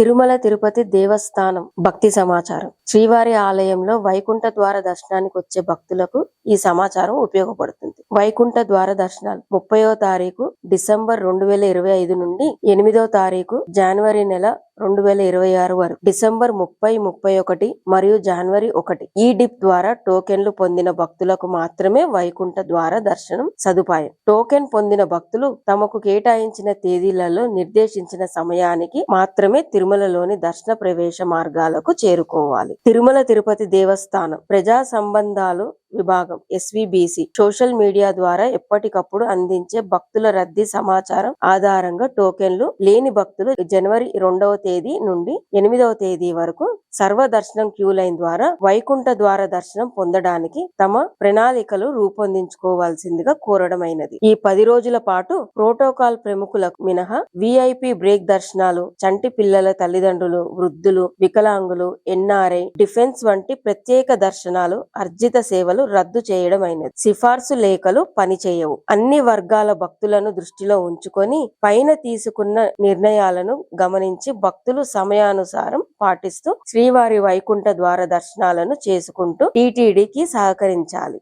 తిరుమల తిరుపతి దేవస్థానం భక్తి సమాచారం. శ్రీవారి ఆలయంలో వైకుంఠ ద్వార దర్శనానికి వచ్చే భక్తులకు ఈ సమాచారం ఉపయోగపడుతుంది. వైకుంఠ ద్వార దర్శనాలు ముప్పయో తారీఖు డిసెంబర్ రెండు వేల ఇరవై ఐదు నుండి ఎనిమిదో తారీఖు జనవరి నెల రెండు వేల ఇరవై ఆరు వరకు. డిసెంబర్ ముప్పై ముప్పై ఒకటి మరియు జనవరి ఒకటి. ఈ డిప్ ద్వారా టోకెన్లు పొందిన భక్తులకు మాత్రమే వైకుంఠ ద్వార దర్శనం సదుపాయం. టోకెన్ పొందిన భక్తులు తమకు కేటాయించిన తేదీలలో నిర్దేశించిన సమయానికి మాత్రమే తిరుమలలోని దర్శన ప్రవేశ మార్గాలకు చేరుకోవాలి. తిరుమల తిరుపతి దేవస్థానం ప్రజా సంబంధాలు విభాగం ఎస్విబిసి. సోషల్ మీడియా ద్వారా ఎప్పటికప్పుడు అందించే భక్తుల రద్దీ సమాచారం ఆధారంగా టోకెన్లు లేని భక్తులు జనవరి రెండవ తేదీ నుండి ఎనిమిదవ తేదీ వరకు సర్వ దర్శనం క్యూ లైన్ ద్వారా వైకుంఠ ద్వార దర్శనం పొందడానికి తమ ప్రణాళికలు రూపొందించుకోవాల్సిందిగా కోరడమైనది. ఈ పది రోజుల పాటు ప్రోటోకాల్ ప్రముఖులకు మినహా విఐపి బ్రేక్ దర్శనాలు చంటి పిల్లల తల్లిదండ్రులు వృద్ధులు వికలాంగులు ఎన్ఆర్ఐ డిఫెన్స్ వంటి ప్రత్యేక దర్శనాలు అర్జిత సేవలు రద్దు చేయడమైనది. సిఫార్సు లేఖలు పనిచేయవు అన్ని వర్గాల భక్తులను దృష్టిలో ఉంచుకొని పైన తీసుకున్న నిర్ణయాలను గమనించి భక్తులు సమయానుసారం పాటిస్తూ శ్రీవారి వైకుంఠ ద్వార దర్శనాలను చేసుకుంటూ టీటీడీకి సహకరించాలి.